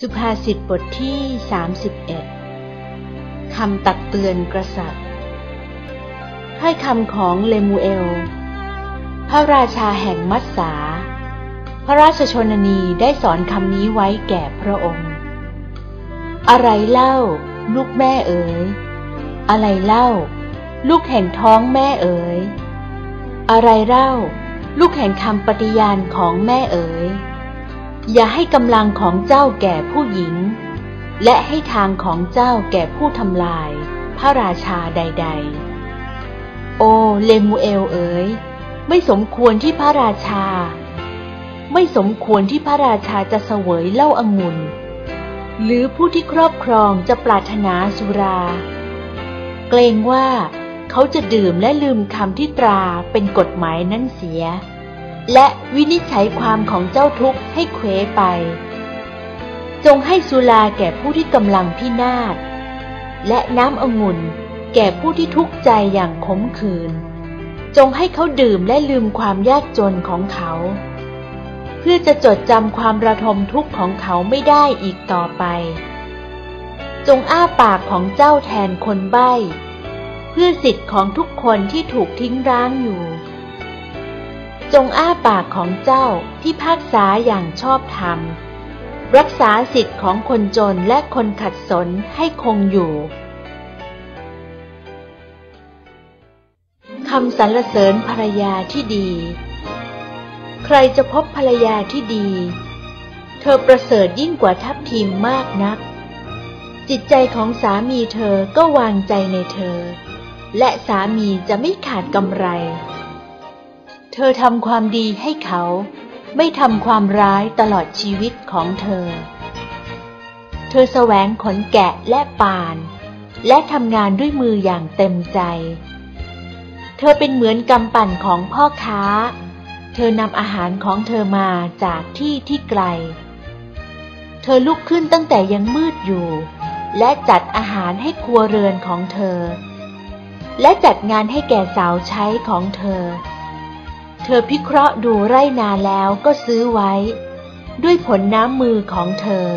สุภาษิตบทที่ 31 คำตักเตือนกษัตริย์ถ้อยคำของเลมูเอล พระราชาแห่งมัสสา พระราชชนนีได้สอนคำนี้ไว้แก่พระองค์ อะไรเล่า ลูกแม่เอ๋ย อะไรเล่า ลูกแห่งท้องแม่เอ๋ย อะไรเล่า ลูกแห่งคำปฏิญาณของแม่เอ๋ย อย่าให้กำลังของเจ้าแก่ผู้หญิง และให้ทางของเจ้าแก่ผู้ทำลาย พระราชาใด ๆ โอเลมูเอลเอ๋ยไม่สมควรที่พระราชา ไม่สมควรที่พระราชาจะเสวยเหล้าอางุ่นหรือผู้ที่ครอบครองจะปรารถนาสุรา เกรงว่าเขาจะดื่มและลืมคำที่ตราเป็นกฎหมายนั้นเสีย และวินิจฉัยความของเจ้าทุกข์ให้เควไป จงให้สุลาแก่ผู้ที่กำลังพินาศ และน้ำองุ่นแก่ผู้ที่ทุกข์ใจอย่างขมขื่น จงให้เขาดื่มและลืมความยากจนของเขา เพื่อจะจดจำความระทมทุกข์ของเขาไม่ได้อีกต่อไป จงอ้าปากของเจ้าแทนคนใบ้ เพื่อสิทธิ์ของทุกคนที่ถูกทิ้งร้างอยู่ จงอ้าปากของเจ้าที่พากษาอย่างชอบธรรม รักษาสิทธิ์ของคนจนและคนขัดสนให้คงอยู่คำสรรเสริญภรรยาที่ดี ใครจะพบภรรยาที่ดี เธอประเสริฐยิ่งกว่าทัพทีมมากนัก จิตใจของสามีเธอก็วางใจในเธอ และสามีจะไม่ขาดกำไร เธอทำความดีให้เขา ไม่ทำความร้ายตลอดชีวิตของเธอ เธอแสวงขนแกะและป่าน และทำงานด้วยมืออย่างเต็มใจ เธอเป็นเหมือนกำปั่นของพ่อค้า เธอนำอาหารของเธอมาจากที่ที่ไกล เธอลุกขึ้นตั้งแต่ยังมืดอยู่ และจัดอาหารให้ครัวเรือนของเธอ และจัดงานให้แก่สาวใช้ของเธอ เธอพิเคราะห์ดูไร่นาแล้วก็ซื้อไว้ ด้วยผลน้ำมือของเธอ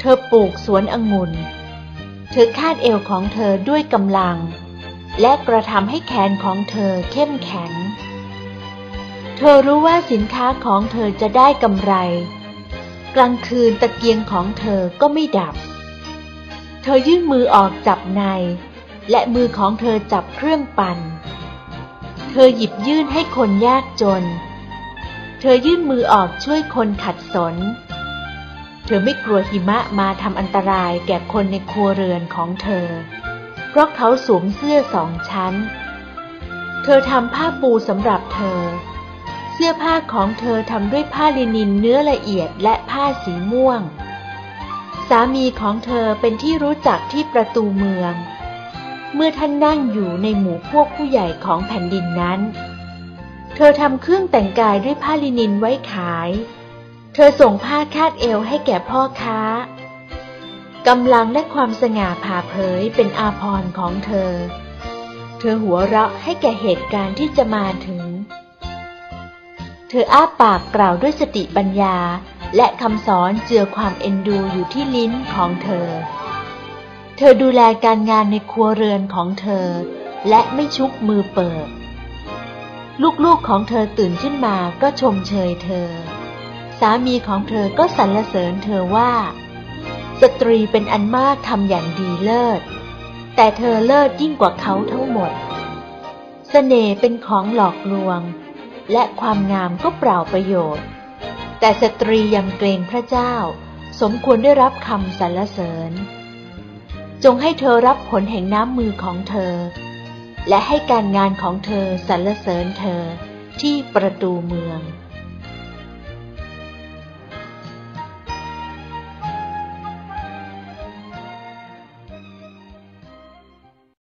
เธอปลูกสวนองุ่น เธอคาดเอวของเธอด้วยกำลัง และกระทำให้แขนของเธอเข้มแข็ง เธอรู้ว่าสินค้าของเธอจะได้กำไร กลางคืนตะเกียงของเธอก็ไม่ดับ เธอยื่นมือออกจับใน และมือของเธอจับเครื่องปั่น เธอหยิบยื่นให้คนยากจน เธอยื่นมือออกช่วยคนขัดสน เธอไม่กลัวหิมะมาทำอันตรายแก่คนในครัวเรือนของเธอ เพราะเขาสวมเสื้อสองชั้น เธอทำผ้าปูสำหรับเธอ เสื้อผ้าของเธอทำด้วยผ้าลินินเนื้อละเอียดและผ้าสีม่วง สามีของเธอเป็นที่รู้จักที่ประตูเมือง เมื่อท่านนั่งอยู่ในหมู่พวกผู้ใหญ่ของแผ่นดินนั้น เธอทำเครื่องแต่งกายด้วยผ้าลินินไว้ขาย เธอส่งผ้าคาดเอวให้แก่พ่อค้ากำลังและความสง่าผ่าเผยเป็นอาภรณ์ของเธอ เธอหัวเราะให้แก่เหตุการณ์ที่จะมาถึง เธออ้าปากกล่าวด้วยสติปัญญาและคำสอนเจือความเอ็นดูอยู่ที่ลิ้นของเธอ เธอดูแลการงานในครัวเรือนของเธอ และไม่ชุกมือเปิด ลูกๆของเธอตื่นขึ้นมาก็ชมเชยเธอ สามีของเธอก็สรรเสริญเธอว่า สตรีเป็นอันมากทำอย่างดีเลิศ แต่เธอเลิศยิ่งกว่าเขาทั้งหมดสเสน่ห์เป็นของหลอกลวง และความงามก็เปล่าประโยชน์ แต่สตรียำเกรงพระเจ้า สมควรได้รับคำสรรเสริญ จงให้เธอรับผลแห่งน้ำมือของเธอ และให้การงานของเธอสรรเสริญเธอที่ประตูเมือง